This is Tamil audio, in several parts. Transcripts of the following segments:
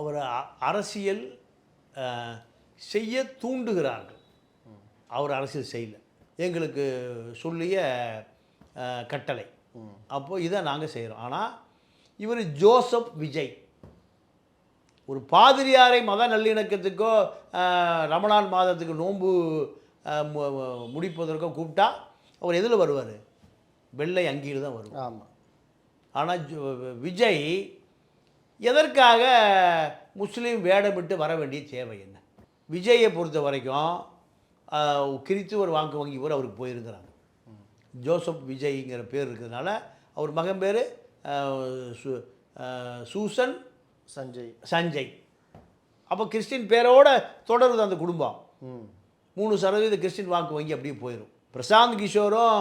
அவர் அரசியல் செய்ய தூண்டுகிறார்கள். அவர் அரசியல் செய்யல. எங்களுக்கு சொல்லிய கட்டளை. அப்போது இதை நாங்கள் செய்கிறோம் ஆனால் இவர் ஜோசப் விஜய். ஒரு பாதிரியாரை மத நல்லிணக்கத்துக்கோ ரமணான் மாதத்துக்கு நோன்பு முடிப்பதற்கோ கூப்பிட்டா அவர் எதில் வருவார்? வெள்ளை அங்கியில் தான் வருவார். ஆமாம் ஆனால் விஜய் எதற்காக முஸ்லீம் வேடமிட்டு வர வேண்டிய தேவை என்ன? விஜயை பொறுத்த வரைக்கும் கிறித்துவர் வாக்கு வங்கி கூட அவருக்கு போயிருக்கிறாங்க. ஜோசப் விஜய்ங்கிற பேர் இருக்கிறதுனால அவர் மகன் பேர் சூசன் சஞ்சய். சஞ்சய். அப்போ கிறிஸ்டின் பேரோட தொடருது அந்த குடும்பம். மூணு சதவீத கிறிஸ்டின் வாக்கு வங்கி அப்படியே போயிடும் பிரசாந்த் கிஷோரும்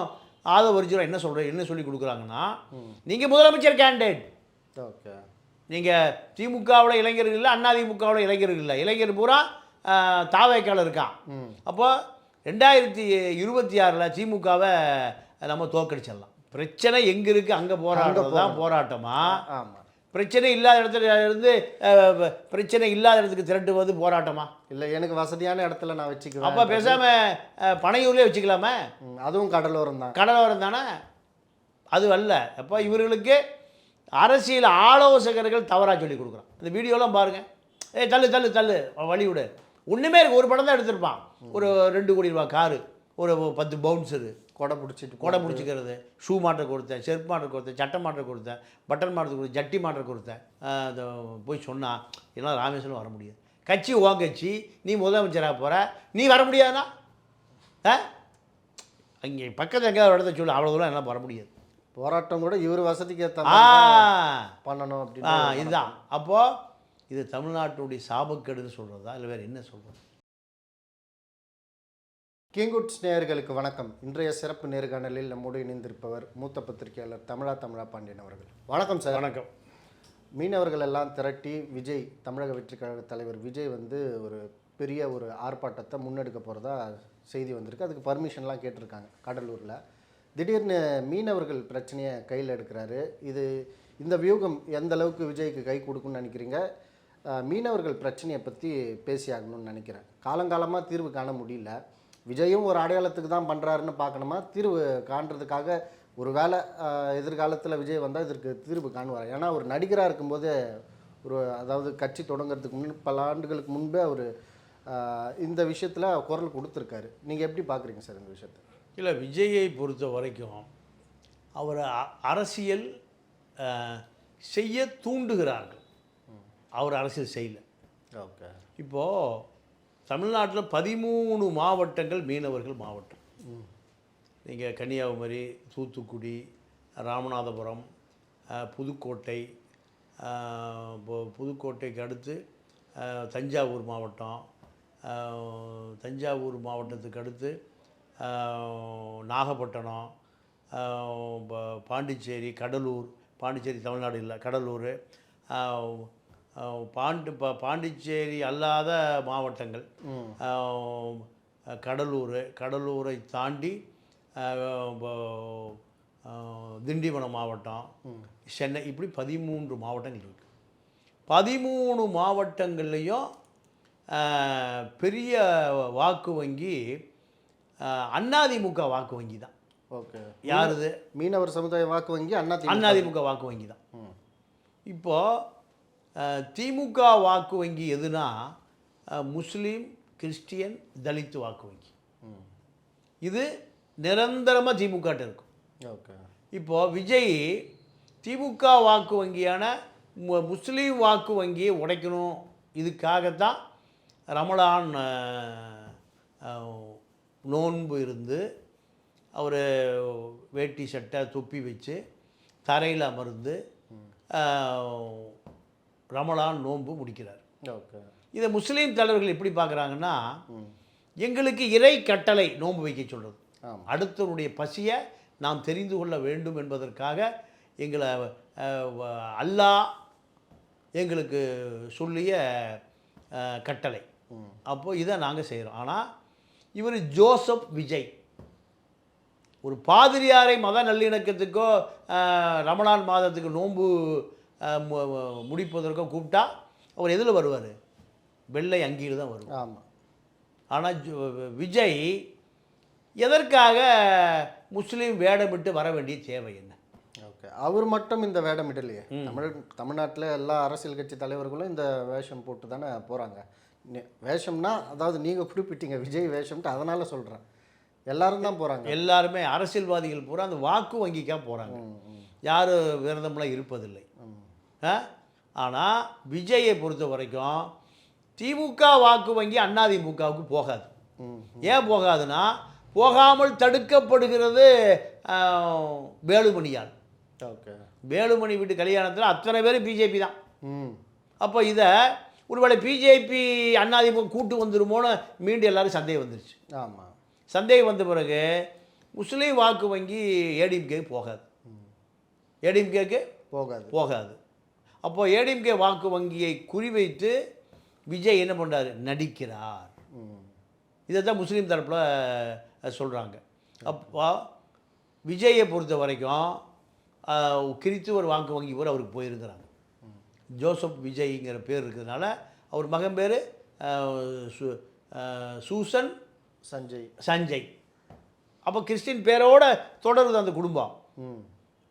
ஆதவ என்ன சொல்கிற என்ன சொல்லி கொடுக்குறாங்கன்னா நீங்கள் முதலமைச்சர் கேண்டிடேட் ஓகே. நீங்கள் திமுகவில் இளைஞர்கள் இல்லை அண்ணா திமுகவில் இளைஞர்கள் இல்லை. இளைஞர் பூரா தாவேக்கால இருக்கான். ம். அப்போ ரெண்டாயிரத்தி இருபத்தி ஆறில் திமுகவை நம்ம தோக்கடிச்சிடலாம். பிரச்சனை எங்கே இருக்குது அங்கே போராட்டம் தான் போராட்டமா? ஆமாம் பிரச்சனை இல்லாத இடத்துல இருந்து பிரச்சனை இல்லாத இடத்துக்கு திரட்டுவது போராட்டமா? இல்லை எனக்கு வசதியான இடத்துல நான் வச்சுக்குவேன். அப்போ பேசாமல் பனையூர்லேயே வச்சுக்கலாமே? அதுவும் கடலோரம் தான். கடலோரம் தானே? அது அல்ல அப்போ இவர்களுக்கு அரசியல் ஆலோசகர்கள் தவறாக சொல்லி கொடுக்குறான். இந்த வீடியோலாம் பாருங்கள் ஏய் தள்ளு தள்ளு தள்ளு. வழி விடு. ஒன்றுமே இருக்கு ஒரு படம் தான் எடுத்திருப்பான். ஒரு ரெண்டு கோடி ரூபா காரு. ஒரு பத்து பவுன்ஸரு கொடை பிடிச்சிட்டு கொடை பிடிச்சிக்கிறது. ஷூ மாட்ட கொடுத்தேன் செருப்பு மாட்ட கொடுத்தேன் சட்டை மாட்ட கொடுத்தேன் பட்டன் மாட்ட கொடுத்தேன் ஜட்டி மாட்ட கொடுத்தேன். அது போய் சொன்னா எல்லாம் ராமேஸ்வரம் வர முடியாது. கட்சி உன் கட்சி நீ முதலமைச்சராக போகிற நீ வர முடியாதா ஆ? அங்கே பக்கத்தில் எங்கேயாவது இடத்த சொல்லு. அவ்வளோ தூரம் எல்லாம் வர முடியாது. போராட்டம் கூட இவர் வசதிக்கு ஏற்ற பண்ணணும் அப்படின்னு இதுதான். அப்போது இது தமிழ்நாட்டுடைய சாபக்கேடுன்னு சொல்கிறதா இல்லை வேறு என்ன சொல்கிறது கிங்குட்ஸ் நேயர்களுக்கு வணக்கம். இன்றைய சிறப்பு நேர்காணலில் நம்மோடு இணைந்திருப்பவர் மூத்த பத்திரிகையாளர் தமிழா தமிழா பாண்டியன் அவர்கள். வணக்கம் சார். வணக்கம். மீனவர்கள் எல்லாம் திரட்டி விஜய் தமிழக வெற்றிக் கழக தலைவர் விஜய் வந்து ஒரு பெரிய ஒரு ஆர்ப்பாட்டத்தை முன்னெடுக்க போகிறதா செய்தி வந்திருக்கு. அதுக்கு பர்மிஷன்லாம் கேட்டிருக்காங்க கடலூரில். திடீர்னு மீனவர்கள் பிரச்சனையை கையில் எடுக்கிறாரு. இது இந்த வியூகம் எந்த அளவுக்கு விஜய்க்கு கை கொடுக்கும்னு நினைக்கிறீங்க? மீனவர்கள் பிரச்சனையை பற்றி பேசியாகணும்னு நினைக்கிறேன். காலங்காலமாக தீர்வு காண முடியல. விஜயும் ஒரு அடையாளத்துக்கு தான் பண்ணுறாருன்னு பார்க்கணுமா? தீர்வு காண்றதுக்காக ஒரு வேளை எதிர்காலத்தில் விஜய் வந்தால் இதற்கு தீர்வு காணுவார்? ஏன்னா ஒரு நடிகராக இருக்கும்போது ஒரு அதாவது கட்சி தொடங்குறதுக்கு முன் பல ஆண்டுகளுக்கு முன்பே அவர் இந்த விஷயத்தில் குரல் கொடுத்துருக்காரு. நீங்கள் எப்படி பார்க்குறீங்க சார் இந்த விஷயத்தை? இல்லை விஜயை பொறுத்த வரைக்கும் அவர் அரசியல் செய்ய தூண்டுகிறார்கள். அவர் அரசியல் செய்யல. ஓகே. இப்போது தமிழ்நாட்டில் பதிமூணு மாவட்டங்கள் மீனவர்கள் மாவட்டம். நீங்கள் கன்னியாகுமரி தூத்துக்குடி ராமநாதபுரம் புதுக்கோட்டை புதுக்கோட்டைக்கு அடுத்து தஞ்சாவூர் மாவட்டம் தஞ்சாவூர் மாவட்டத்துக்கு அடுத்து நாகப்பட்டினம் பாண்டிச்சேரி கடலூர் பாண்டிச்சேரி தமிழ்நாடு இல்லை கடலூர் பாண்டு ப பாண்டிச்சேரி அல்லாத மாவட்டங்கள். கடலூர் கடலூரை தாண்டி திண்டிவனம் மாவட்டம் சென்னை இப்படி பதிமூன்று மாவட்டங்கள் இருக்குது பதிமூணு மாவட்டங்கள்லேயும் பெரிய வாக்கு வங்கி அஹ், அதிமுக வாக்கு வங்கி தான். ஓகே. யாருது? மீனவர் சமுதாய வாக்கு வங்கி அண்ணா திமுக. அதிமுக வாக்கு வங்கி தான். இப்போது திமுக வாக்கு வங்கி எதுனா முஸ்லீம் கிறிஸ்டியன் தலித் வாக்கு வங்கி. இது நிரந்தரமாக திமுகட்ட இருக்கும். ஓகே. இப்போது விஜய் திமுக வாக்கு வங்கியான முஸ்லீம் வாக்கு வங்கியை உடைக்கணும். இதுக்காகத்தான் ரமலான் நோன்பு இருந்து அவர் வேட்டி சட்டை தொப்பி வச்சு தரையில் அமர்ந்து ரமலான் நோன்பு முடிக்கிறார். ஓகே. இதை முஸ்லீம் தலைவர்கள் எப்படி பார்க்குறாங்கன்னா எங்களுக்கு இறை கட்டளை நோன்பு வைக்க சொல்கிறது அடுத்தவருடைய பசியை நாம் தெரிந்து கொள்ள வேண்டும் என்பதற்காக எங்களை அல்லாஹ் எங்களுக்கு சொல்லிய கட்டளை. ம். அப்போ இதை நாங்கள் செய்கிறோம் ஆனால் இவர் ஜோசப் விஜய். ஒரு பாதிரியாரை மத நல்லிணக்கத்துக்கோ அஹ், ரமலான் மாதத்துக்கு நோன்பு முடிப்பதற்கோ கூப்பிட்டா அவர் எதில் வருவார்? வெள்ளை அங்கியில் தான் வருவார். ஆமாம் ஆனால் விஜய் எதற்காக முஸ்லீம் வேடமிட்டு வர வேண்டிய தேவை என்ன? ஓகே. அவர் மட்டும் இந்த வேடம் இடலையே தமிழ் தமிழ்நாட்டில் எல்லா அரசியல் கட்சி தலைவர்களும் இந்த வேஷம் போட்டு தானே போகிறாங்க வேஷம்னா அதாவது நீங்கள் குறிப்பிட்டீங்க விஜய் வேஷம்ட்டு அதனால் சொல்கிறேன் எல்லாரும் தான் போகிறாங்க எல்லாருமே அரசியல்வாதிகள் பூரா அந்த வாக்கு வங்கிக்காக போகிறாங்க யாரும் விரதம்லாம் இருப்பதில்லை. ஆனால் விஜயை பொறுத்த வரைக்கும் திமுக வாக்கு வங்கி அதிமுகவுக்கு போகாது. ஏன் போகாதுன்னா போகாமல் தடுக்கப்படுகிறது வேலுமணியால். ஓகே. வேலுமணி வீட்டு கல்யாணத்தில் அத்தனை பேரும் பிஜேபி தான். ம். அப்போ இதை ஒருவேளை பிஜேபி அதிமுக கூட்டு வந்துருமோன்னு மீண்டும் எல்லாரும் சந்தேகம் வந்துருச்சு. ஆமாம் சந்தேகம் வந்த பிறகு முஸ்லீம் வாக்கு வங்கி ஏடிஎம்கே போகாது. ஏடிஎம்கேக்கு போகாது. போகாது. அப்போ ஏடிஎம்கே வாக்கு வங்கியை குறிவைத்து விஜய் என்ன பண்ணுறாரு நடிக்கிறார். இதை தான் முஸ்லீம் தரப்பில் சொல்கிறாங்க அப்போ விஜயை பொறுத்த வரைக்கும் கிறித்துவர் வாக்கு வங்கி கூட அவருக்கு போயிருக்கிறாங்க. ஜோசப் விஜய்ங்கிற பேர் இருக்கிறதுனால அவர் மகன் பேர் சூசன் சஞ்சய். சஞ்சய். அப்போ கிறிஸ்டின் பேரோட தொடருது அந்த குடும்பம்.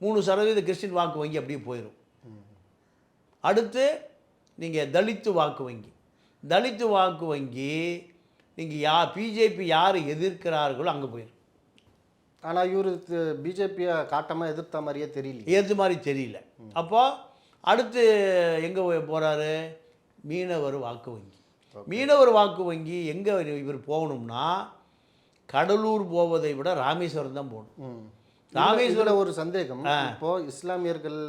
மூணு சதவீத கிறிஸ்டின் வாக்கு வங்கி அப்படியே போயிடும் அடுத்து நீங்கள் தலித்து வாக்கு வங்கி. தலித்து வாக்கு வங்கி நீங்கள் யா பிஜேபி யார் எதிர்க்கிறார்களோ அங்கே போயிடும் ஆனால் இவர் பிஜேபியை காட்டமாக எதிர்த்த மாதிரியே தெரியல. ஏற்ற மாதிரி தெரியல. அப்போ அடுத்து எங்கே போகிறாரு மீனவர் வாக்கு வங்கி. மீனவர் வாக்கு வங்கி எங்கே இவர் போகணும்னா கடலூர் போவதை விட ராமேஸ்வரம் தான் போகணும். ராமேஸ்வரம் ஒரு சந்தேகம். இப்போ இஸ்லாமியர்கள்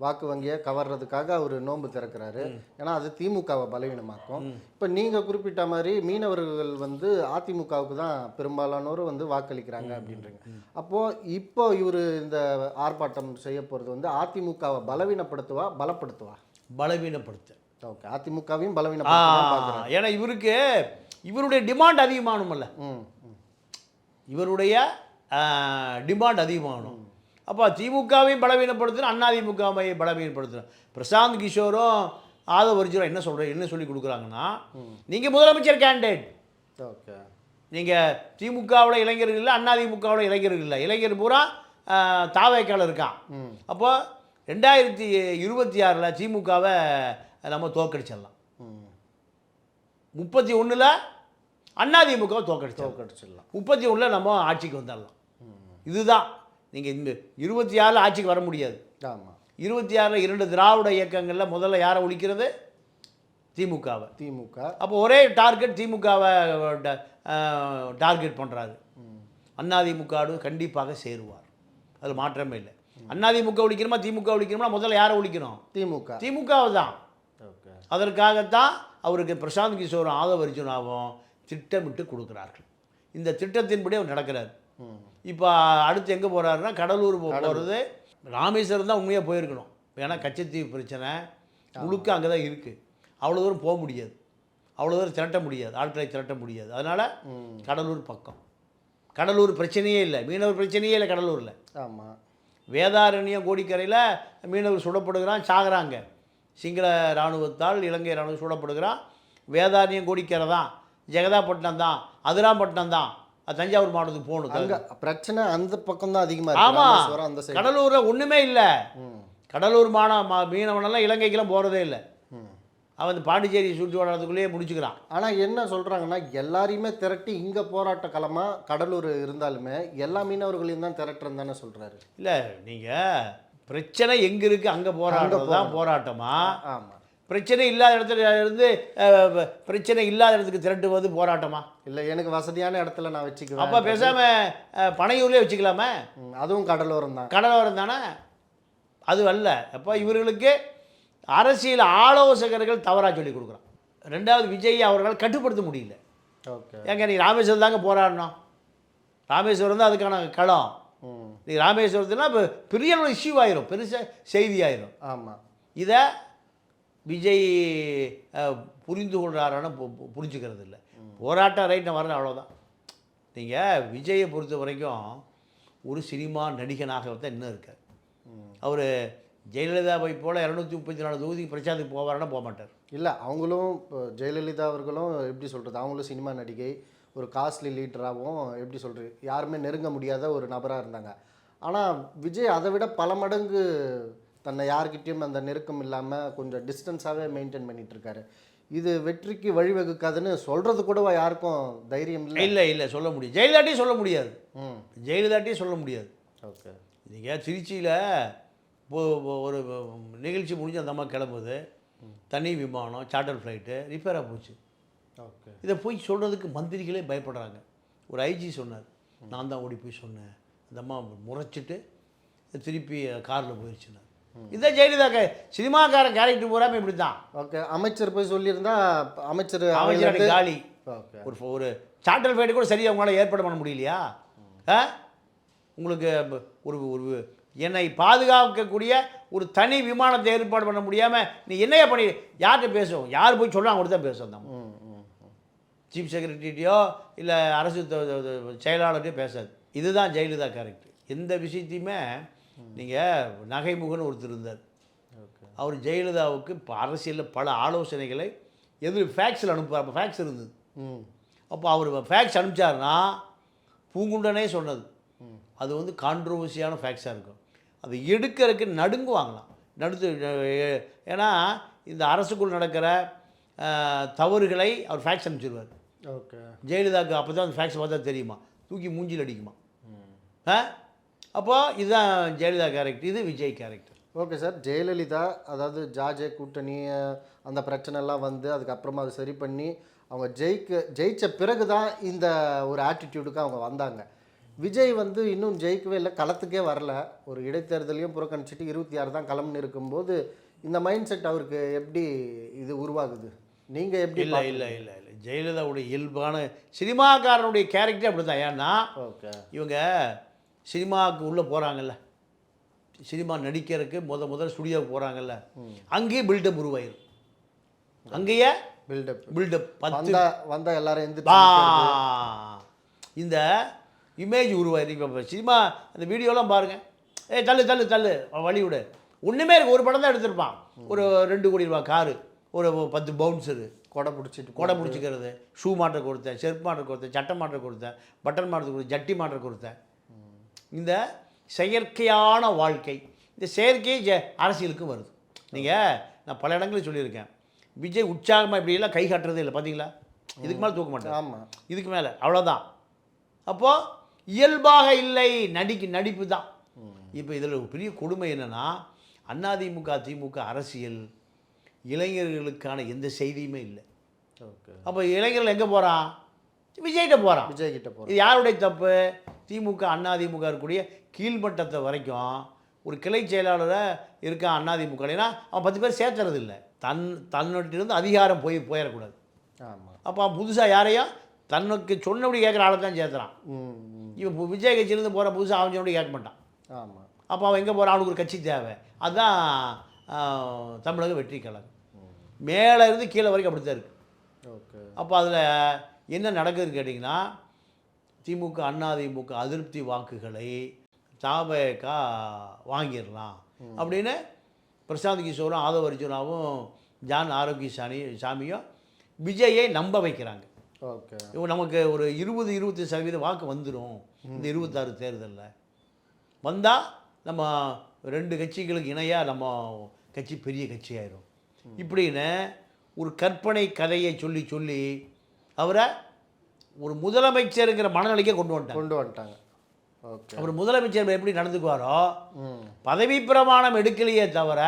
வாக்கு வங்கியை கவர்றதுக்காக அவர் நோன்பு திறக்கிறாரு. ஏன்னா அது திமுகவை பலவீனமாக்கும். இப்போ நீங்கள் குறிப்பிட்ட மாதிரி மீனவர்கள் வந்து அதிமுகவுக்கு தான் பெரும்பாலானோர் வந்து வாக்களிக்கிறாங்க அப்படின்றீங்க. அப்போ இப்போ இவர் இந்த ஆர்ப்பாட்டம் செய்ய போகிறது வந்து அதிமுகவை பலவீனப்படுத்துவா பலப்படுத்துவா? பலவீனப்படுத்த. ஓகே அதிமுகவையும் பலவீனப்படுத்த ஏன்னா இவருக்கு இவருடைய டிமாண்ட் ம். இவருடைய டிமாண்ட் அதிகமாகணும். அப்போ திமுகவையும் பலவீனப்படுத்தணும் அதிமுகவை பலவீனப்படுத்தணும் பிரசாந்த் கிஷோரும் ஆதவ அர்ஜுனும் என்ன சொல்கிற என்ன சொல்லி கொடுக்குறாங்கன்னா நீங்கள் முதலமைச்சர் கேண்டிடேட் ஓகே. நீங்கள் திமுகவில் இளைஞர்கள் இல்லை அதிமுகவில் இளைஞர்கள் இல்லை. இளைஞர் பூரா தாவேக்கால இருக்கான். அப்போ ரெண்டாயிரத்தி இருபத்தி ஆறில் திமுகவை நம்ம தோக்கடிச்சிடலாம். முப்பத்தி ஒன்றில் அதிமுகவை தோக்கடிச்சிடலாம். தோக்கடிச்சிடலாம். முப்பத்தி ஒன்றில் நம்ம ஆட்சிக்கு வந்துடலாம். இதுதான். நீங்கள் இந்த இருபத்தி ஆறில் ஆட்சிக்கு வர முடியாது. ஆமாம் இருபத்தி ஆறில் இரண்டு திராவிட இயக்கங்களில் முதல்ல யாரை ஒழிக்கிறது? திமுகவை. திமுக. அப்போ ஒரே டார்கெட் திமுகவை டார்கெட் பண்ணுறாரு அதிமுக கண்டிப்பாக சேருவார். அது மாற்றமே இல்லை. அதிமுக ஒழிக்கணுமா திமுக ஒழிக்கணுமா முதல்ல யாரை ஒழிக்கணும்? திமுக. திமுகவை தான். அதற்காகத்தான் அவருக்கு பிரசாந்த் கிஷோரும் ஆதவ அர்ஜுனாவும் திட்டமிட்டு கொடுக்குறார்கள். இந்த திட்டத்தின்படி அவர் நடக்கிறார். இப்போ அடுத்து எங்கே போகிறாருன்னா கடலூர் போகிறது ராமேஸ்வரம் தான் உண்மையாக போயிருக்கணும். ஏன்னா கச்சத்தீவு பிரச்சனை முழுக்க அங்கே தான் இருக்குது அவ்வளோ தூரம் போக முடியாது. அவ்வளோ தூரம் திரட்ட முடியாது. ஆட்களை திரட்ட முடியாது. அதனால் கடலூர் பக்கம். கடலூர் பிரச்சனையே இல்லை. மீனவர் பிரச்சனையே இல்லை கடலூரில். ஆமாம் வேதாரண்யம் கோடிக்கரையில் மீனவர் சுடப்படுகிறான் சாகுறாங்க. சிங்கள இராணுவத்தால் இலங்கை இராணுவம் சுடப்படுகிறான். வேதாரண்யம் கோடிக்கரை தான். ஜெகதாப்பட்டினம் தான். அதிராம்பட்டினம் தான். அது தஞ்சாவூர் மாவட்டத்துக்கு போகணும் அங்க பிரச்சனை அந்த பக்கம் தான் அதிகமா ஆமா. இருக்கு ராமேஸ்வரம் அந்த கடலூரில் ஒன்றுமே இல்லை. கடலூர் மாண மீனவனெல்லாம் இலங்கைக்கெல்லாம் போகிறதே இல்லை. அவன் இந்த பாண்டிச்சேரி சுற்றி வளர்றதுக்குள்ளேயே முடிச்சுக்கிறான். ஆனா என்ன சொல்றாங்கன்னா எல்லாரையுமே திரட்டி இங்க போராட்ட களமா கடலூர் இருந்தாலுமே எல்லா மீனவர்களையும் தான் திரட்டுறேன்னு தானே சொல்றாரு. இல்லை நீங்கள் பிரச்சனை எங்கே இருக்குது அங்கே போராட்டம் தான் போராட்டமா? ஆமா. பிரச்சனை இல்லாத இடத்துல இருந்து பிரச்சனை இல்லாத இடத்துக்கு திரட்டுவது போராட்டமா? இல்ல எனக்கு வசதியான இடத்துல நான் வச்சுக்குவேன். அப்போ பேசாமல் பனையூர்லேயே வச்சுக்கலாமே? அதுவும் கடலோரம் தான். கடலோரம் தானே? அது அல்ல. அப்போ இவர்களுக்கு அரசியல் ஆலோசகர்கள் தவறாக சொல்லி கொடுக்குறான். ரெண்டாவது விஜய் அவர்களால் கட்டுப்படுத்த முடியல. ஓகே. ஏங்க நீ ராமேஸ்வரம் தாங்க போராடணும். ராமேஸ்வரம் தான் அதுக்கான களம். நீ ராமேஸ்வரத்துனா இப்போ பெரிய இஷ்யூ ஆயிரும். பெருசாக செய்தி ஆயிரும். ஆமா. இதை விஜய் புரிந்து கொள்கிறாரான்னு பு- புரிஞ்சுக்கிறது இல்லை போராட்டம் ரைட் நான் வரேன் அவ்வளோதான் நீங்கள் விஜயை பொறுத்த வரைக்கும் ஒரு சினிமா நடிகனாக தான் இன்னும் இருக்கார். அவர் ஜெயலலிதாவை போல் இரநூத்தி முப்பத்தி நாலு தொகுதிக்கு பிரச்சாரத்துக்கு போவாருன்னா போக மாட்டார். இல்லை அவங்களும் இப்போ ஜெயலலிதா அவர்களும் எப்படி சொல்கிறது அவங்களும் சினிமா நடிகை ஒரு காஸ்ட்லி லீடராகவும் எப்படி சொல்கிறது யாருமே நெருங்க முடியாத ஒரு நபராக இருந்தாங்க. ஆனால் விஜய் அதை விட பல மடங்கு தன்னை யார்கிட்டயும் அந்த நெருக்கம் இல்லாமல் கொஞ்சம் டிஸ்டன்ஸாகவே மெயின்டைன் பண்ணிட்டு இருக்காரு இது வெற்றிக்கு வழிவகுக்காதுன்னு சொல்கிறது கூட யாருக்கும் தைரியம் இல்லை? இல்லை இல்லை சொல்ல முடியும் ஜெயலலிதாட்டையும் சொல்ல முடியாது. ம். ஜெயலலிதாட்டையும் சொல்ல முடியாது. ஓகே. நீங்கள் திருச்சியில் ஒரு நிகழ்ச்சி முடிஞ்சு அந்த அம்மா கிளம்புது. தனி விமானம் சார்ட்டர் ஃப்ளைட்டு ரிப்பேராக போச்சு. ஓகே. இதை போய் சொல்கிறதுக்கு மந்திரிகளே பயப்படுறாங்க. ஒரு ஐஜி சொன்னார். நான் தான் ஓடி போய் சொன்னேன். அந்த அம்மா முறைச்சிட்டு திருப்பி காரில் போயிடுச்சுனார் இதான் ஜெயலலிதா சினிமாக்காரன் கேரக்டர் பூராமே இப்படி தான் ஓகே அமைச்சர் போய் சொல்லியிருந்தா அமைச்சர் அமைச்சர் காலி. ஒரு ஒரு சார்ட்டர் ஃப்ளைட்டு கூட சரியாக உங்களால் ஏற்பாடு பண்ண முடியலையா? ஆ? உங்களுக்கு ஒரு ஒரு என்னை பாதுகாக்கக்கூடிய ஒரு தனி விமானத்தை ஏற்பாடு பண்ண முடியாமல் நீ என்னையா பண்ணி யார்கிட்ட பேசுவோம் யார் போய் சொல்கிறாங்க கூட தான் பேசுவோம் அந்த அம்மா. ம் ம் ம். சீஃப் செக்ரட்டரியோ இல்லை அரசு செயலாளர்கிட்டயோ பேசாது. இதுதான் ஜெயலலிதா கேரக்டர் எந்த விஷயத்தையுமே நீங்கள் நகைமுகன்னு ஒருத்தர் இருந்தார். அவர் ஜெயலலிதாவுக்கு இப்போ அரசியலில் பல ஆலோசனைகளை எது ஃபேக்ஸில் அனுப்புவார் அப்போ ஃபேக்ஸ் இருந்தது அப்போ அவர் ஃபேக்ஸ் அனுப்பிச்சாருன்னா பூங்குண்டனே சொன்னது. அது வந்து கான்ட்ரவர்சியான ஃபேக்ஸாக இருக்கும். அது எடுக்கிறதுக்கு நடுங்குவாங்களாம். நடுத்து ஏன்னா இந்த அரசுக்குள் நடக்கிற தவறுகளை அவர் ஃபேக்ஸ் அனுப்பிச்சிருவார். ஓகே. ஜெயலலிதாவுக்கு அப்போ தான் அந்த ஃபேக்ஸ் பார்த்தா தெரியுமா? தூக்கி மூஞ்சில் அடிக்குமா? ஆ? அப்போது இதுதான் ஜெயலலிதா கேரக்டர் இது Vijay character okay sir Jayalalithaa அதாவது ஜாஜே கூட்டணி அந்த பிரச்சனைலாம் வந்து அதுக்கப்புறமா அதை சரி பண்ணி அவங்க ஜெயிக்க ஜெயிச்ச பிறகு தான் இந்த ஒரு ஆட்டிடியூடுக்கு அவங்க வந்தாங்க. விஜய் வந்து இன்னும் ஜெயிக்கவே இல்லை களத்துக்கே வரல. ஒரு இடைத்தேர்தலையும் புறக்கணிச்சிட்டு இருபத்தி ஆறு தான் களம்னு இருக்கும்போது இந்த மைண்ட் செட் அவருக்கு எப்படி இது உருவாகுது? நீங்கள் எப்படி இல்லை இல்லை இல்லை இல்லை. ஜெயலலிதாவுடைய இயல்பான சினிமாக்காரனுடைய கேரக்டர் அப்படி தான் ஏன்னா ஓகே இவங்க சினிமாவுக்கு உள்ளே போகிறாங்கல்ல. சினிமா நடிக்கிறதுக்கு முத முதல் ஸ்டுடியோவுக்கு போகிறாங்கல்ல. அங்கேயே பில்டப் உருவாயிரும். அங்கேயே பில்டப் பில்டப் பத்து வந்தா எல்லாரும் நிக்கிறது. இந்த இமேஜ் உருவாயிரு இப்போ சினிமா அந்த வீடியோலாம் பாருங்கள் ஏய் தள்ளு தள்ளு தள்ளு. வழி விடு. ஒன்றுமே இருக்கு ஒரு படம் தான் எடுத்திருப்பான். ஒரு ரெண்டு கோடி ரூபா காரு. ஒரு பத்து பவுன்சரு கொடை பிடிச்சிட்டு கொடை பிடிச்சிக்கிறது. ஷூ மாட்ட கொடுத்தேன் செருப்பு மாட்ட கொடுத்தேன் சட்டை மாட்ட கொடுத்தேன் பட்டன் மாட்ட கொடுத்தேன் ஜட்டி மாட்ட கொடுத்தேன். இந்த செயற்கையான வாழ்க்கை. இந்த செயற்கை அரசியலுக்கும் வருது. நீங்கள் நான் பல இடங்களில் சொல்லியிருக்கேன். விஜய் உற்சாகமாக இப்படியெல்லாம் கை காட்டுறதே இல்லை. பார்த்தீங்களா இதுக்கு மேலே தூக்க மாட்டேன் ஆமாம் இதுக்கு மேலே. அவ்வளோதான் அப்போது இயல்பாக இல்லை. நடிக்கு நடிப்பு தான். இப்போ இதில் ஒரு பெரிய கொடுமை என்னென்னா அதிமுக திமுக அரசியல் இளைஞர்களுக்கான எந்த செய்தியுமே இல்லை. அப்போ இளைஞர்கள் எங்கே போகிறான் விஜய்கிட்ட போகிறான் விஜய் கிட்ட போகிறோம் இது யாருடைய தப்பு? திமுக அதிமுக இருக்கக்கூடிய கீழ்மட்டத்தை வரைக்கும் ஒரு கிளை செயலாளரை இருக்கான் அதிமுகனா அவன் பத்து பேர் சேர்த்துறது இல்லை தன் தன்னிட்டிருந்து அதிகாரம் போய் போயிடக்கூடாது. ஆமாம் அப்போ அவன் புதுசாக யாரையும் தன்னுக்கு சொன்னபடி கேட்குற ஆளை தான் சேர்த்துறான். இவன் விஜய் கட்சியிலேருந்து போகிற புதுசாக அவன் சொன்னபடி கேட்க மாட்டான். ஆமாம் அப்போ அவன் எங்கே போகிறான் அவனுக்கு ஒரு கட்சி தேவை. அதுதான் தமிழக வெற்றி கழகம். மேலே இருந்து கீழே வரைக்கும் அப்படி தான் இருக்குது ஓகே. அப்போ அதில் என்ன நடக்குதுன்னு கேட்டிங்கன்னா திமுக அதிமுக அதிருப்தி வாக்குகளை தாபகா வாங்கிடலாம். அப்படின்னு பிரசாந்த் கிஷோரும் ஆதவ அர்ஜுனாவும் ஜான் ஆரோக்கியசாமி சாமியும் விஜயை நம்ப வைக்கிறாங்க. ஓகே. நமக்கு ஒரு இருபது இருபத்தி சதவீத வாக்கு வந்துடும் இந்த இருபத்தாறு தேர்தலில். வந்தால் நம்ம ரெண்டு கட்சிகளுக்கு இணையாக நம்ம கட்சி பெரிய கட்சி ஆயிரும். இப்படின்னு ஒரு கற்பனை கதையை சொல்லி சொல்லி அவரை ஒரு முதலமைச்சருங்கிற மனநிலைக்கே கொண்டு வந்துட்டாங்க. கொண்டு வந்துட்டாங்க. ஓகே. அவர் முதலமைச்சர் எப்படி நடந்துக்குவாரோ பதவி பிரமாணம் எடுக்கலையே தவிர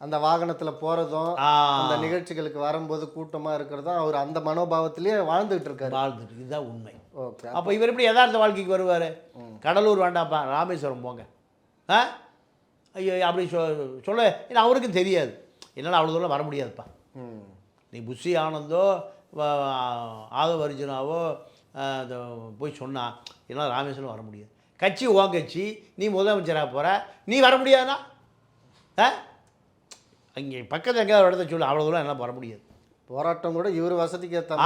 அந்த வாகனத்தில் போகிறதும் அந்த நிகழ்ச்சிகளுக்கு வரும்போது கூட்டமாக இருக்கிறதும் அவர் அந்த மனோபாவத்திலேயே வாழ்ந்துகிட்டு இருக்காரு. வாழ்ந்துட்டு இதுதான் உண்மை. ஓகே. அப்போ இவர் எப்படி யதார்த்த வாழ்க்கைக்கு வருவார்? கடலூர் வேண்டாப்பா ராமேஸ்வரம் போங்க. ஆ? ஐயோ அப்படி சொ சொல்ல ஏன்னா அவருக்கும் தெரியாது. என்னால் அவ்வளோ தூரம் வர முடியாதுப்பா. நீ புஷி ஆனந்தோ ஆதவ அர்ஜுனாவோ போய் சொன்னா என்னால் ராமேஸ்வரம் வர முடியாது. கட்சி உன் கட்சி நீ முதலமைச்சராக போகிற நீ வர முடியாதுன்னா? ஆ? அங்கே பக்கத்தில் எங்கேயாவது இடத்த சொல்லு அவ்வளோ தூரம் என்னால் வர முடியாது. போராட்டம் கூட இவர் வசதிக்கு ஏற்ற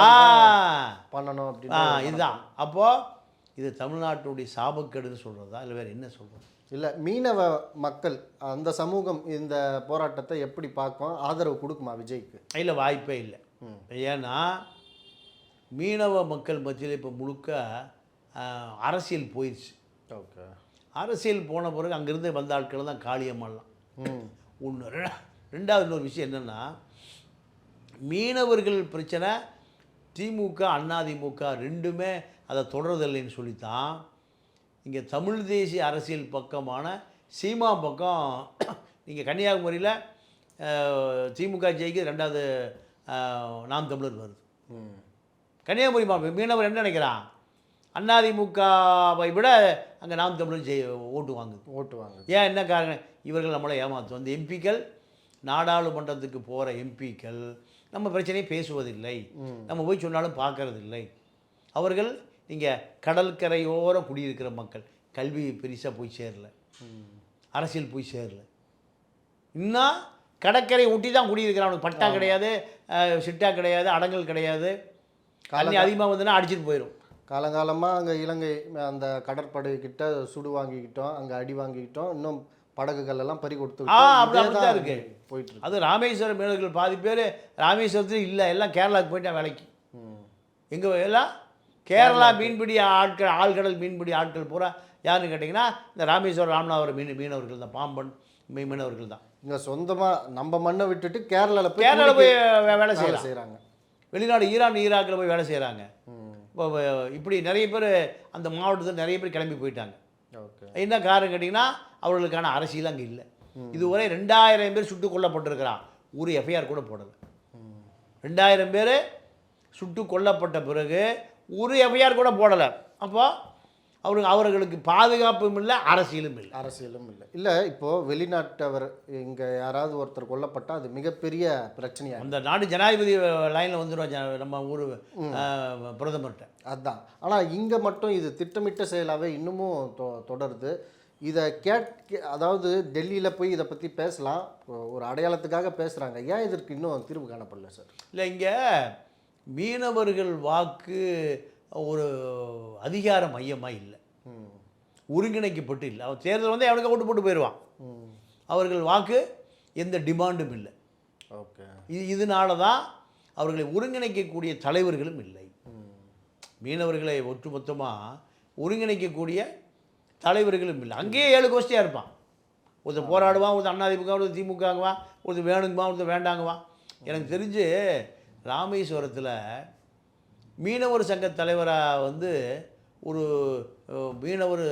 பண்ணணும் அப்படின்னு இதுதான். அப்போது இது தமிழ்நாட்டுடைய சாபக்கேடுன்னு சொல்கிறதா இல்லை வேறு என்ன சொல்கிறது இல்லை மீனவ மக்கள் அந்த சமூகம் இந்த போராட்டத்தை எப்படி பார்க்கும்? ஆதரவு கொடுக்குமா விஜய்க்கு? இல்லை வாய்ப்பே இல்லை. ஏன்னா மீனவ மக்கள் மத்தியில் இப்போ முழுக்க அரசியல் போயிடுச்சு ஓகே. அரசியல் போன பிறகு அங்கேருந்து வந்த ஆட்கள் தான் காளியம்மாலாம் ஒன்று ரெண்டாவது இன்னொரு விஷயம் என்னென்னா மீனவர்கள் பிரச்சனை திமுக அதிமுக ரெண்டுமே அதை தொடர்றதில்லைன்னு சொல்லித்தான் இங்கே தமிழ் தேசிய அரசியல் பக்கமான சீமா பக்கம் நீங்கள் கன்னியாகுமரியில் திமுக ஜெயிக்கு ரெண்டாவது நாம் தமிழர் வருது. கன்னியாகுமரி மாவட்டம் மீனவர் என்ன நினைக்கிறான்? அதிமுகவை விட அங்கே நாம் தமிழர் ஜெய் ஓட்டு வாங்குது. ஓட்டு வாங்க ஏன் என்ன காரணம்? இவர்கள் நம்மளை ஏமாற்றும் அந்த எம்பிக்கள் நாடாளுமன்றத்துக்கு போகிற எம்பிக்கள் நம்ம பிரச்சனையை பேசுவதில்லை. நம்ம போய் சொன்னாலும் பார்க்கறதில்லை. அவர்கள் இங்கே கடற்கரையோர குடியிருக்கிற மக்கள். கல்வி பெருசாக போய் சேரல. அரசியல் போய் சேரல. இன்னும் கடற்கரை ஒட்டி தான் குடியிருக்கிறான். அவனுக்கு பட்டா கிடையாது சிட்டா கிடையாது அடங்கல் கிடையாது. தண்ணி அதிகமாக வந்துன்னா அடிச்சிட்டு போயிடும் காலங்காலமாக அங்கே இலங்கை அந்த கடற்படை கிட்ட சுடு வாங்கிக்கிட்டோம் அங்கே அடி வாங்கிக்கிட்டோம் இன்னும் படகுகள் எல்லாம் பறி கொடுத்து ஆ, அப்படி அப்படித்தான் இருக்கு. போயிட்டு அது ராமேஸ்வரம் மீனவர்கள் பாதி பேர் ராமேஸ்வரத்தில் இல்லை எல்லாம் கேரளாவுக்கு போயிட்டான் வேலைக்கு. எங்கே எல்லாம்? கேரளா மீன்பிடி ஆட்கள் ஆழ்கடல் மீன்பிடி ஆட்கள் பூரா யாருன்னு கேட்டிங்கன்னா இந்த ராமேஸ்வரம் ராமநாதபுரம் மீன் மீனவர்கள் தான் பாம்பன் மீ- மீனவர்கள் தான். இங்கே சொந்தமாக நம்ம மண்ணை விட்டுட்டு கேரளாவில் போய் கேரளாவில் போய் வேலை செய்யலாம் செய்கிறாங்க வெளிநாடு ஈரான் ஈராக்கில் போய் வேலை செய்கிறாங்க ம். இப்படி நிறைய பேர் அந்த மாவட்டத்தில் நிறைய பேர் கிளம்பி போயிட்டாங்க. என்ன காரணம் கேட்டிங்கன்னா அவர்களுக்கான அரசியல் அங்கே இல்லை. இதுவரை ரெண்டாயிரம் பேர் சுட்டுக் கொல்லப்பட்டிருக்கிறான். ஒரு எஃப்ஐஆர் கூட போடலை. ரெண்டாயிரம் பேர் சுட்டு கொல்லப்பட்ட பிறகு ஒரு எஃப்ஐஆர் கூட போடலை. அப்போ அவருக்கு அவர்களுக்கு பாதுகாப்பும் இல்லை அரசியலும் இல்லை. அரசியலும் இல்லை. இல்லை இப்போது வெளிநாட்டவர் இங்கே யாராவது ஒருத்தர் கொல்லப்பட்டால் அது மிகப்பெரிய பிரச்சனையாக அந்த நாடு ஜனாதிபதி லைனில் வந்துடும் நம்ம ஊர் பிரதமர்கிட்ட அதுதான் ஆனால் இங்கே மட்டும் இது திட்டமிட்ட செயலாகவே இன்னமும் தொ- தொடருது. இதை கேட் அதாவது டெல்லியில் போய் இதை பற்றி பேசலாம். ஒரு அடையாளத்துக்காக பேசுகிறாங்க ஏன் இதற்கு இன்னும் தீர்வு காணப்படல சார்? இல்லை இங்கே மீனவர்கள் வாக்கு ஒரு அதிகார மையமாக இல்லை. ஒருங்கிணைக்கப்பட்டு இல்லை. அவன் தேர்தல் வந்து அவனுக்கு ஓட்டு போட்டு போயிடுவான் அவர்கள் வாக்கு எந்த டிமாண்டும் இல்லை. ஓகே. இது இதனால தான் அவர்களை ஒருங்கிணைக்கக்கூடிய தலைவர்களும் இல்லை. மீனவர்களை ஒட்டுமொத்தமாக ஒருங்கிணைக்கக்கூடிய தலைவர்களும் இல்லை. அங்கேயே ஏழு கோஷ்டியாக இருப்பான். ஒருத்தர் போராடுவான் ஒருத்தர் அதிமுக ஒருத்தர் திமுகவா ஒருத்தர் வேணுங்குவா ஒருத்தர் வேண்டாங்குவா எனக்கு தெரிஞ்சு ராமேஸ்வரத்தில் மீனவர் சங்க தலைவராக வந்து ஒரு மீனவர்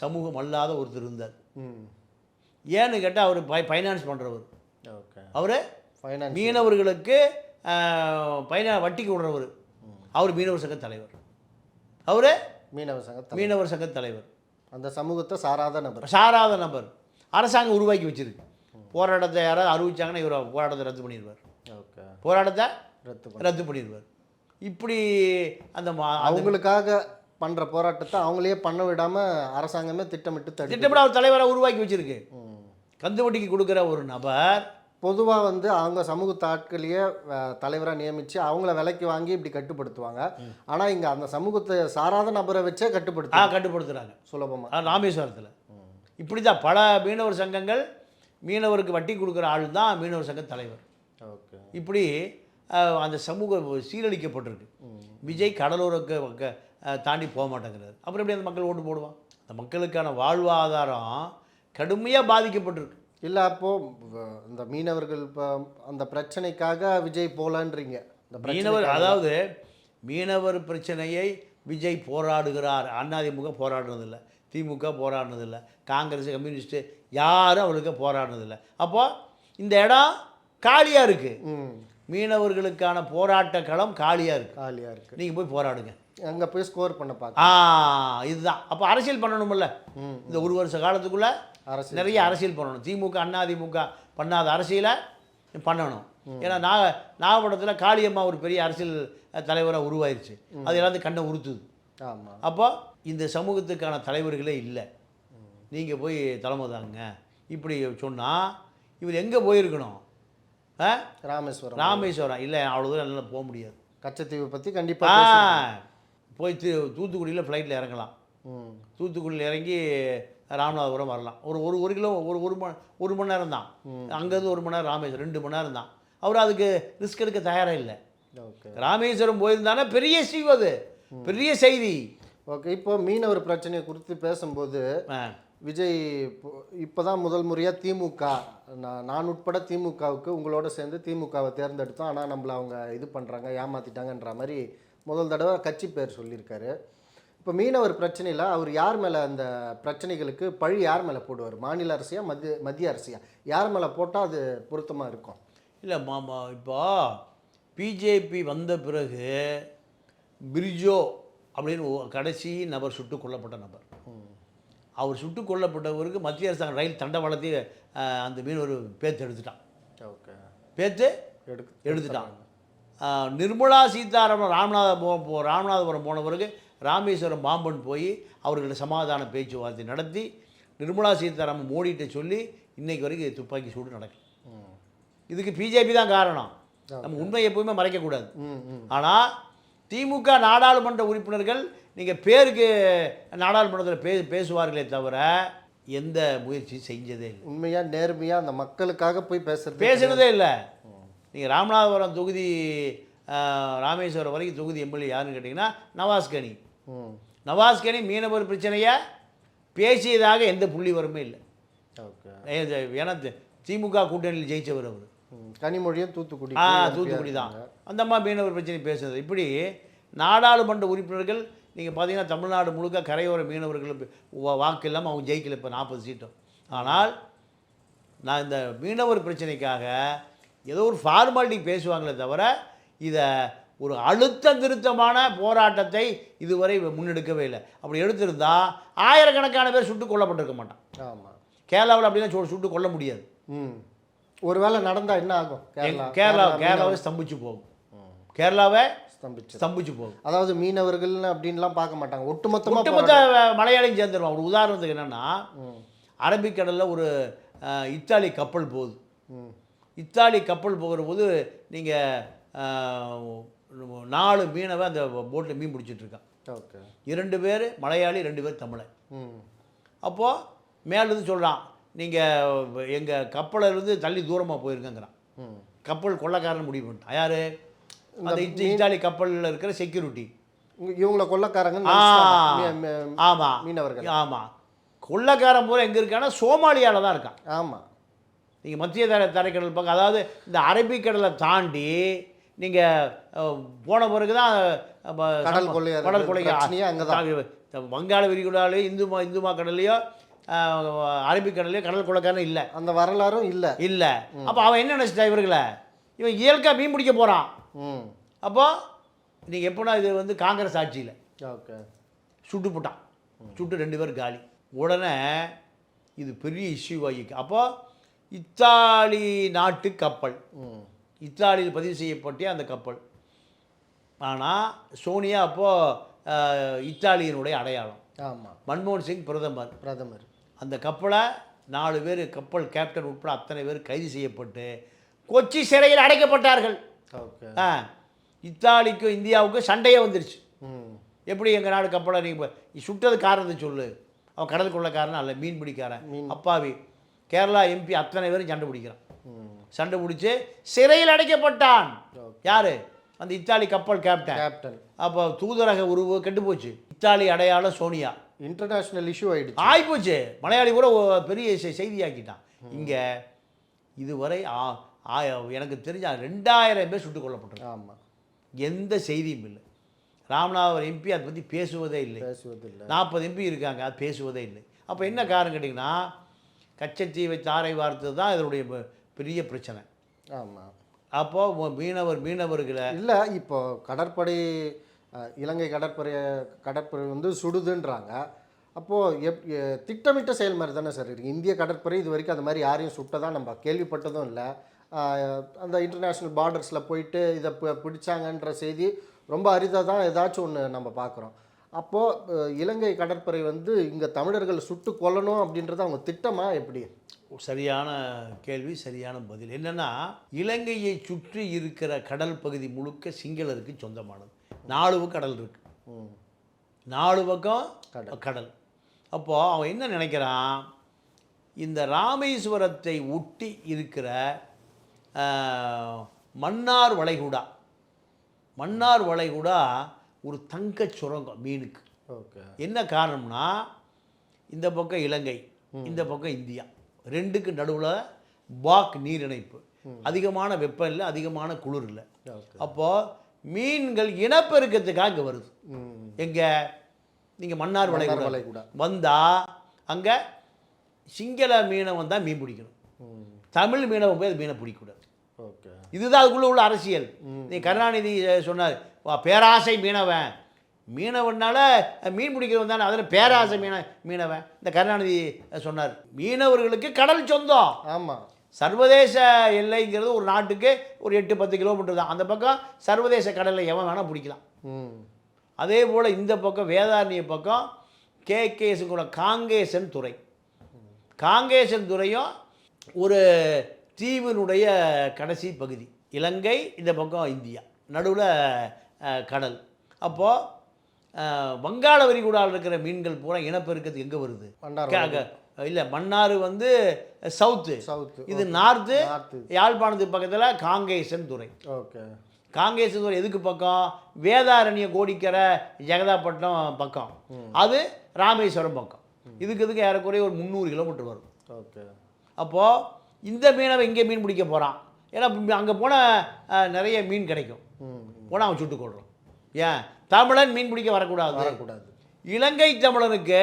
சமூகம் அல்லாத ஒருத்தர் இருந்தார். ம். ஏன்னு கேட்டால் அவர் ஃபை ஃபைனான்ஸ் பண்ணுறவர் ஓகே. அவர் மீனவர்களுக்கு பைனா வட்டிக்கு விடுறவர். அவர் மீனவர் சங்க தலைவர். அவர் மீனவ சங்கத்தில் மீனவர் சங்க தலைவர். அந்த சமூகத்தை சாராத நபர். சாராத நபர். அரசாங்கம் உருவாக்கி வச்சிருக்கு. போராட்டத்தை யாராவது அறிவிச்சாங்கன்னா இவர் போராட்டத்தை ரத்து பண்ணிடுவார். ஓகே. போராட்டத்தை ரத்து ரத்து பண்ணிடுவார். இப்படி அந்த அவங்களுக்காக பண்ணுற போராட்டத்தை அவங்களே பண்ண விடாமல் அரசாங்கமே திட்டமிட்டு தடுத்து திட்டமிட அவர் தலைவரை உருவாக்கி வச்சிருக்கு. ம் கந்து வட்டிக்கு கொடுக்குற ஒரு நபர் பொதுவாக வந்து அவங்க சமூகத்து ஆட்களையே தலைவராக நியமித்து அவங்கள விலைக்கு வாங்கி இப்படி கட்டுப்படுத்துவாங்க. ஆனால் இங்கே அந்த சமூகத்தை சாராத நபரை வச்சே கட்டுப்படுத்த கட்டுப்படுத்துகிறாங்க சுலபமாக ராமேஸ்வரத்தில். இப்படி தான் பல மீனவர் சங்கங்கள் மீனவருக்கு வட்டி கொடுக்குற ஆள் தான் மீனவர் சங்க தலைவர். ஓகே. இப்படி அந்த சமூகம் சீரழிக்கப்பட்டிருக்கு. விஜய் அஹ், தாண்டி போக மாட்டேங்கிறாரு. அப்புறம் எப்படி அந்த மக்கள் ஓட்டு போடுவான் அந்த மக்களுக்கான வாழ்வாதாரம் கடுமையாக பாதிக்கப்பட்டிருக்கு. இல்லை அப்போது இந்த மீனவர்கள் இப்போ அந்த பிரச்சனைக்காக விஜய் போகலன்றீங்க இந்த மீனவர் அதாவது மீனவர் பிரச்சனையை விஜய் போராடுகிறார். அதிமுக போராடுனதில்லை. திமுக போராடினதில்லை. காங்கிரஸ் கம்யூனிஸ்ட்டு யாரும் அவளுக்கு போராடினதில்லை. அப்போ இந்த இடம் காலியாக இருக்குது மீனவர்களுக்கான போராட்ட களம் காலியாக இருக்குது காலியாக இருக்குது நீங்கள் போய் போராடுங்க. அங்கே போய் ஸ்கோர் பண்ண பார்க்க ஆ இதுதான். அப்போ அரசியல் பண்ணணும்ல? இந்த ஒரு வருஷ காலத்துக்குள்ளே அரசு நிறைய அரசியல் பண்ணணும். திமுக அதிமுக பண்ணாத அரசியலை பண்ணணும். ஏன்னா நாக நாகப்பட்டினத்தில் காளியம்மா ஒரு பெரிய அரசியல் தலைவராக உருவாயிருச்சு. அது எல்லாத்தையும் கண்ணை உறுத்துது. ஆமாம் அப்போ இந்த சமூகத்துக்கான தலைவர்களே இல்லை. நீங்கள் போய் தலைமை தாங்க இப்படி சொன்னால் இவர் எங்கே போயிருக்கணும்? ராமேஸ்வரம். ராமேஸ்வரம். இல்லை அவ்வளோ தூரம் என்னால் போக முடியாது. கச்சத்தீவு பற்றி கண்டிப்பாக போய் தூ தூத்துக்குடியில் ஃப்ளைட்டில் இறங்கலாம். ம். தூத்துக்குடியில் இறங்கி ராமநாதபுரம் வரலாம். ஒரு ஒரு ஒரு கிலோ ஒரு ஒரு மணி ஒரு மணி நேரம் தான். அங்கேருந்து ஒரு மணி நேரம் ராமேஸ்வரம் ரெண்டு மணி நேரம் தான். அவர் அதுக்கு ரிஸ்க் எடுக்க தயாராக இல்லை. ஓகே. ராமேஸ்வரம் போயிருந்தானே பெரிய செய்தி அது. பெரிய செய்தி. ஓகே இப்போ மீனவர் பிரச்சனையை குறித்து பேசும்போது விஜய் இப்போ தான் முதல் முறையாக திமுக நான் நான் உட்பட திமுகவுக்கு உங்களோட சேர்ந்து திமுகவை தேர்ந்தெடுத்தோம். ஆனால் நம்மளை அவங்க இது பண்ணுறாங்க ஏமாற்றிட்டாங்கன்ற மாதிரி முதல் தடவை கட்சி பேர் சொல்லியிருக்காரு. இப்போ மீனவர் பிரச்சனையில் அவர் யார் மேலே அந்த பிரச்சனைகளுக்கு பழி யார் மேலே போடுவார்? மாநில அரசியா மத்திய மத்திய அரசியா? யார் மேலே போட்டால் அது பொருத்தமாக இருக்கும்? இல்லை மாமா இப்போ பிஜேபி வந்த பிறகு பிரிஜோ அப்படின்னு ஒரு கடைசி நபர் சுட்டுக் கொல்லப்பட்ட நபர். அவர் சுட்டுக் கொல்லப்பட்டவருக்கு மத்திய அரசாங்கம் ரயில் தண்டவாளத்தையே அந்த மீனவர் பேத்து எடுத்துட்டான். ஓகே. பேத்து எடுத்துட்டான். நிர்மலா சீதாராமன் ராமநாதபுரம் போ ராமநாதபுரம் போன பிறகு ராமேஸ்வரம் பாம்பன் போய் அவர்களோட சமாதான பேச்சுவார்த்தை நடத்தி நிர்மலா சீதாராமன் மோடிகிட்ட சொல்லி இன்னைக்கு வரைக்கும் துப்பாக்கி சூடு நடக்கல ம் இதுக்கு பிஜேபி தான் காரணம். நம்ம உண்மை எப்பவுமே மறைக்கக்கூடாது. ஆனால் திமுக நாடாளுமன்ற உறுப்பினர்கள் நீங்கள் பேருக்கு நாடாளுமன்றத்தில் பே பேசுவார்களே தவிர எந்த முயற்சியும் செஞ்சதே இல்லை. உண்மையாக நேர்மையாக அந்த மக்களுக்காக போய் பேசுறது பேசுனதே இல்லை. நீங்கள் ராமநாதபுரம் தொகுதி ராமேஸ்வரம் வரைக்கும் தொகுதி எம்எல்ஏ யாருன்னு கேட்டிங்கன்னா நவாஸ் கனி ம். நவாஸ் கனி மீனவர் பிரச்சனையை? பேசியதாக எந்த புள்ளி வருமே இல்லை. ஏன்னா திமுக கூட்டணியில் ஜெயிச்சவர் அவர். கனிமொழியும் தூத்துக்குடி ஆ தூத்துக்குடி தான். அந்த அம்மா மீனவர் பிரச்சனை பேசுறது இப்படி நாடாளுமன்ற உறுப்பினர்கள் நீங்கள் பார்த்தீங்கன்னா தமிழ்நாடு முழுக்க கரையோர மீனவர்கள் வாக்கு இல்லாமல் அவங்க ஜெயிக்கல இப்போ நாற்பது சீட்டும். ஆனால் நான் இந்த மீனவர் பிரச்சனைக்காக ஏதோ ஒரு ஃபார்மாலிட்டி பேசுவாங்களே தவிர இதை ஒரு அழுத்த திருத்தமான போராட்டத்தை இதுவரை முன்னெடுக்கவே இல்லை. அப்படி எடுத்திருந்தா ஆயிரக்கணக்கான பேர் சுட்டுக் கொல்லப்பட்டிருக்க மாட்டான். ஆமாம் கேரளாவில் அப்படிலாம் சு- சுட்டுக் கொல்ல முடியாது. ம். ஒருவேளை நடந்தா என்ன ஆகும்? கேரளா கேரளா கேரளாவை ஸ்தம்பிச்சு போகும். கேரளாவை ஸ்தம்பிச்சு. ஸ்தம்பிச்சு போகும். அதாவது மீனவர்கள் அப்படின்லாம் பார்க்க மாட்டாங்க. ஒட்டுமொத்தமா ஒட்டுமொத்த மலையாளியும் சேர்ந்துருவான். ஒரு உதாரணத்துக்கு என்னன்னா அரபிக்கடலில் ஒரு இத்தாலி கப்பல் போகுது. ம். இத்தாலி கப்பல் போகிற போது நீங்கள் நாலு மீனவை அந்த போட்டில் மீன் பிடிச்சிட்டு இருக்கான். ஓகே. இரண்டு பேர் மலையாளி ரெண்டு பேர் தமிழன். அப்போது மேலேருந்து சொல்கிறான் நீங்கள் எங்கள் கப்பலிருந்து தள்ளி தூரமாக போயிருக்கங்கிறான் கப்பல் கொள்ளக்காரன் முடிவு பண்ணிட்டான். யார்? அந்த இத்த- இத்தாலி கப்பலில் இருக்கிற செக்யூரிட்டி இவங்கள கொள்ளக்காரங்க ஆமாம் மீனவர்கள். ஆமாம் கொள்ளக்காரன் பூரா எங்கே இருக்கான்னா சோமாலியாவில் தான் இருக்கான். ஆமா. நீங்கள் மத்திய தரை தரைக்கடல் பக்கம் அதாவது இந்த அரபிக்கடலை தாண்டி நீங்கள் போன பிறகு தான் கடல் கொள்ளையர்கள் கடல் கொள்ளைய பிரச்சனையே அங்கதான். வங்காள விரிகுடாலேயோ இந்துமா இந்துமா கடல்லையோ அரபிக்கடல்லையோ கடல் கொள்ளைக்காரன் இல்லை. அந்த வரலாறும் இல்ல. இல்லை. அப்போ அவன் என்ன நினச்சிட்டா இவர்களை இவன் இயற்கை மீன் பிடிக்க போகிறான் ம். அப்போ நீங்கள் எப்படின்னா இது வந்து காங்கிரஸ் ஆட்சியில் ஓகே. சுட்டு போட்டான். சுட்டு ரெண்டு பேர் காலி. உடனே இது பெரிய இஷ்யூ ஆகிக்கு அப்போ இத்தாலி நாட்டு கப்பல். இத்தாலியில் பதிவு செய்யப்பட்ட அந்த கப்பல். ஆனால் சோனியா அப்போது இத்தாலியினுடைய அடையாளம். ஆமா. மன்மோகன் சிங் பிரதமர். பிரதமர். அந்த கப்பலை நாலு பேர் கப்பல் கேப்டன் உட்பட அத்தனை பேர் கைது செய்யப்பட்டு கொச்சி சிறையில் அடைக்கப்பட்டார்கள். ஆ இத்தாலிக்கும் இந்தியாவுக்கும் சண்டையே வந்துருச்சு. எப்படி எங்கள் நாடு கப்பலை நீங்கள் சுட்டது காரணத்தை சொல்லு. அவன் கொள்ளக்காரன் அல்ல மீன் பிடிக்காரன். அப்பாவி. கேரளா எம்பி அத்தனை பேரும் சண்டை பிடிக்கிறான் சண்டை பிடிச்சி சிறையில் அடைக்கப்பட்டான். யாரு? அந்த இத்தாலி கப்பல் கேப்டன் கேப்டன் அப்போ தூதரக உருவு கெட்டு போச்சு. இத்தாலி அடையாளம் சோனியா. இன்டர்நேஷ்னல் இஷ்யூ ஆயிடுச்சு. ஆயிப்போச்சு. மலையாளி கூட பெரிய செய்தியாக்கிட்டான். இங்கே இதுவரை எனக்கு தெரிஞ்ச ரெண்டாயிரம் பேர் சுட்டுக் கொல்லப்பட்டிருக்காங்க ஆமா. எந்த செய்தியும் இல்லை. ராமநாதபுரம் எம்பி அதை பற்றி பேசுவதே இல்லை. பேசுவதில்லை. நாற்பது எம்பி இருக்காங்க. அது பேசுவதே இல்லை. அப்போ என்ன காரணம் கேட்டிங்கன்னா கச்சத்தீவை தாரை வார்த்தது தான் இதனுடைய பெரிய பிரச்சனை. ஆமா. அப்போது மீனவர் மீனவர்களை இல்லை இப்போ கடற்படை இலங்கை கடற்படை கடற்படை வந்து சுடுதுன்றாங்க. அப்போது எப் திட்டமிட்ட செயல்முறை தானே சார் இருக்குது இந்திய கடற்படை இது வரைக்கும் அந்த மாதிரி யாரையும் சுட்டதாக நம்ம கேள்விப்பட்டதும் இல்லை. அந்த இன்டர்நேஷ்னல் பார்டர்ஸில் போயிட்டு இதை பிடிச்சாங்கன்ற செய்தி ரொம்ப அரிதாக தான் ஏதாச்சும் ஒன்று நம்ம பார்க்குறோம் அப்போது இலங்கை கடற்படை வந்து இங்கே தமிழர்கள் சுட்டு கொல்லணும் அப்படின்றது அவங்க திட்டமா எப்படி? சரியான கேள்வி சரியான பதில். என்னன்னா இலங்கையை சுற்றி இருக்கிற கடல் பகுதி முழுக்க சிங்களருக்கு சொந்தமானது. நாலு கடல் இருக்கு. நாலு பக்கம் கடல். அப்போது அவன் என்ன நினைக்கிறான்? இந்த ராமேஸ்வரத்தை ஒட்டி இருக்கிற மன்னார் வளைகுடா. மன்னார் வளைகுடா ஒரு தங்கச் சுரங்கம் மீனுக்கு. ஓகே. என்ன காரணம்னா இந்த பக்கம் இலங்கை இந்த பக்கம் இந்தியா. ரெண்டுக்கு நடுவில் பாக் நீர் இணைப்பு அதிகமான வெப்பம் இல்லை அதிகமான குளிர் இல்லை. அப்போது மீன்கள் இனப்பெருக்கத்துக்காக இங்கே வருது. எங்கே? நீங்கள் மன்னார் வளைகுடா. வந்தால் அங்கே சிங்கள மீனவன் தான் மீன் பிடிக்கணும். தமிழ் மீனவன் போய் அது மீனை பிடிக்கக்கூடாது ஓகே. இதுதான் அதுக்குள்ளே உள்ள அரசியல். நீ கருணாநிதி சொன்னார் பேராசை மீனவன். மீனவனால மீன் பிடிக்கிறவன் தானே அதில் பேராசை மீன மீனவன். இந்த கருணாநிதி சொன்னார் மீனவர்களுக்கு கடல் சொந்தம். ஆமாம் சர்வதேச எல்லைங்கிறது ஒரு நாட்டுக்கு ஒரு எட்டு பத்து கிலோமீட்டர் தான். அந்த பக்கம் சர்வதேச கடலில் எவன் வேணால் பிடிக்கலாம். அதே போல் இந்த பக்கம் வேதாரண்ய பக்கம் கே கூட காங்கேசன் துறை. காங்கேசன் துறையும் ஒரு தீவினுடைய கடைசி பகுதி. இலங்கை இந்த பக்கம் இந்தியா. நடுவில் கடல். அப்போது வங்காள விரிகுடாவில் இருக்கிற மீன்கள் பூரா இனப்பெருக்கத்துக்கு எங்கே வருது? இல்லை மன்னார் வந்து சவுத்து. சவுத்து இது நார்த்து யாழ்ப்பாணத்துக்கு பக்கத்தில் காங்கேசன் துறை. ஓகே. காங்கேசன் எதுக்கு பக்கம்? வேதாரண்ய கோடிக்கரை ஜெகதாப்பட்டினம் பக்கம். அது ராமேஸ்வரம் பக்கம். இதுக்கு இதுக்கு ஏறக்குறைய ஒரு முந்நூறு கிலோமீட்டர் வரும். ஓகே. அப்போது இந்த மீனவன் இங்கே மீன் பிடிக்க போகிறான் ஏன்னா அங்கே போனால் நிறைய மீன் கிடைக்கும். போனால் அவன் சுட்டுக் கொள்றான் ஏன்? தமிழன் மீன் பிடிக்க வரக்கூடாது. வரக்கூடாது. இலங்கை தமிழனுக்கு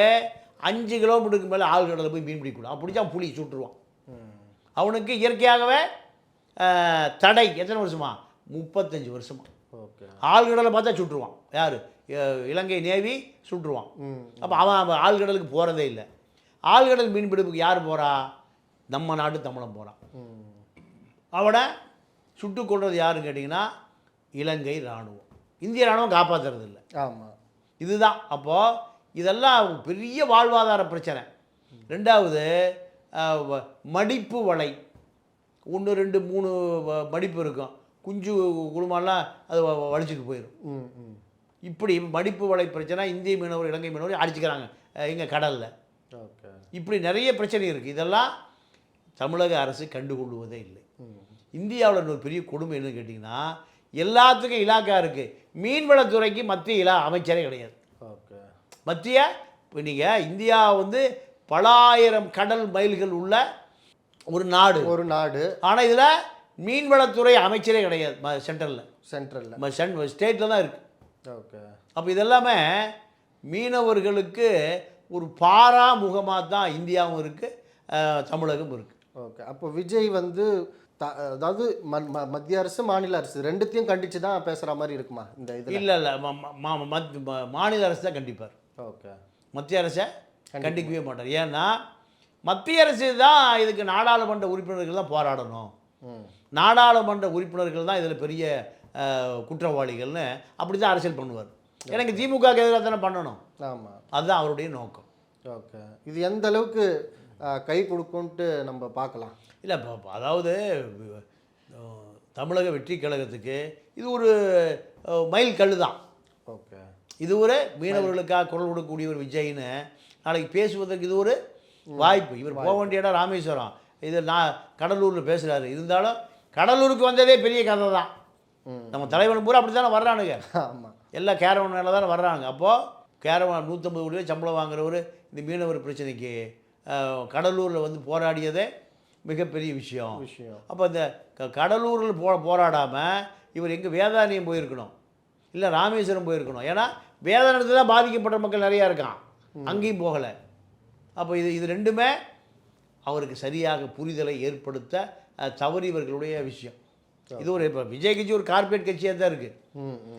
அஞ்சு கிலோமீட்டருக்கு மேலே ஆழ்கடலில் போய் மீன் பிடிக்கக்கூடாது அவன் பிடிச்சா புலி சுட்டுருவான். அவனுக்கு இயற்கையாகவே தடை எத்தனை வருஷமா? முப்பத்தஞ்சு வருஷமா. ஓகே. ஆழ்கடலை பார்த்தா சுட்டுருவான். யார்? இலங்கை நேவி சுட்டுருவான். அப்போ அவன் அவன் ஆழ்கடலுக்கு போகிறதே இல்லை. ஆழ்கடல் மீன்பிடிப்புக்கு யார் போகிறா நம்ம நாட்டு தமிழன் போகிறான் அவனை சுட்டு கொள்வது யாருன்னு கேட்டிங்கன்னா இலங்கை இராணுவம். இந்திய இராணுவம் காப்பாற்றுறது இல்லை ஆமாம் இதுதான். அப்போது இதெல்லாம் பெரிய வாழ்வாதார பிரச்சனை. ரெண்டாவது மடிப்பு வலை. ஒன்று ரெண்டு மூணு மடிப்பு இருக்கும். குஞ்சு குழுமெல்லாம் அது வலிச்சுட்டு போயிடும் இப்படி மடிப்பு வலை பிரச்சனை இந்திய மீனவர் இலங்கை மீனவர் அடிச்சுக்கிறாங்க. எங்கள் கடலில். ஓகே. இப்படி நிறைய பிரச்சனை இருக்குது இதெல்லாம் தமிழக அரசு கண்டுகொள்வதே இல்லை. இந்தியாவில் இன்னொரு பெரிய கொடுமை என்னன்னு கேட்டிங்கன்னா எல்லாத்துக்கும் இலாக்கா இருக்குது மீன்வளத்துறைக்கு மத்திய இலா அமைச்சரே கிடையாது. ஓகே. மத்திய இப்போ நீங்கள் இந்தியா வந்து பல ஆயிரம் கடல் மைல்கள் உள்ள ஒரு நாடு. ஒரு நாடு. ஆனால் இதில் மீன்வளத்துறை அமைச்சரே கிடையாது. சென்ட்ரலில். சென்ட்ரலில். ஸ்டேட்டில் தான் இருக்குது ஓகே. அப்போ இதெல்லாமே மீனவர்களுக்கு ஒரு பாராமுகமாக தான் இந்தியாவும் இருக்குது தமிழகம் இருக்குது ஓகே. அப்போ விஜய் வந்து த அதாவது மத்திய அரசு மாநில அரசு ரெண்டுத்தையும் கண்டிச்சு தான் பேசுகிற மாதிரி இருக்குமா இந்த இதில்? இல்லை இல்லை மாநில அரசு தான் கண்டிப்பார். ஓகே. மத்திய அரசை கண்டிக்கவே மாட்டார். ஏன்னா மத்திய அரசு தான் இதுக்கு நாடாளுமன்ற உறுப்பினர்கள் தான் போராடணும். நாடாளுமன்ற உறுப்பினர்கள் தான் இதில் பெரிய குற்றவாளிகள்னு அப்படி தான் அரசியல் பண்ணுவார். எனக்கு திமுகவுக்கு எதிராக தானே பண்ணணும். ஆமாம் அதுதான் அவருடைய நோக்கம். ஓகே. இது எந்த அளவுக்கு கை கொடுக்கும்ன்ட்டு நம்ம பார்க்கலாம். இல்லை அதாவது தமிழக வெற்றி கழகத்துக்கு இது ஒரு மைல் கல் தான் ஓகே. இது ஒரு மீனவர்களுக்காக குரல் கொடுக்கக்கூடிய ஒரு விஜய்னு நாளைக்கு பேசுவதற்கு இது ஒரு வாய்ப்பு. இவர் போக வேண்டிய இடம் ராமேஸ்வரம். இது நான் கடலூரில் பேசுகிறாரு இருந்தாலும் கடலூருக்கு வந்ததே பெரிய கதை தான் நம்ம தலைவன் பூரா அப்படி தானே வர்றானுங்க. ஆமாம் எல்லாம் கேரவன் மேலே தானே வர்றாங்க. அப்போது கேரவன் நூற்றம்பது கோடி சம்பளம் வாங்குறவர் இந்த மீனவர் பிரச்சனைக்கு கடலூரில் வந்து போராடியதே மிகப்பெரிய விஷயம். விஷயம். அப்போ இந்த க- கடலூரில் போ போராடாமல் இவர் எங்கே வேதாரண்யம் போயிருக்கணும். இல்லை ராமேஸ்வரம் போயிருக்கணும். ஏன்னா வேதாரண்யத்தில் தான் பாதிக்கப்பட்ட மக்கள் நிறையா இருக்கான். அங்கேயும் போகலை. அப்போ இது இது ரெண்டுமே அவருக்கு சரியாக புரிதலை ஏற்படுத்த அஹ், தவறியவர்களுடைய விஷயம். இது ஒரு இப்போ விஜய் கட்சி ஒரு கார்ப்பரேட் கட்சியாக தான் இருக்குது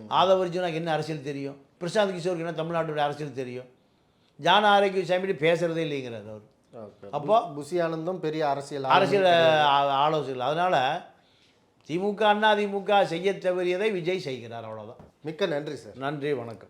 ஆதவ அர்ஜுனாக்கு என்ன அரசியல் தெரியும்? பிரசாந்த் கிஷோருக்கு என்ன தமிழ்நாட்டுடைய அரசியல் தெரியும்? ஜான ஆரோக்கிய சாமி பேசுகிறதே இல்லைங்கிறார் அவர். அப்போ புசி ஆனந்தும் பெரிய அரசியல் அரசியல் ஆலோசனை அதனால் திமுக அண்ணா திமுக செய்ய தவறியதை விஜய் செய்கிறார் அவ்வளோதான் மிக்க நன்றி சார். நன்றி வணக்கம்.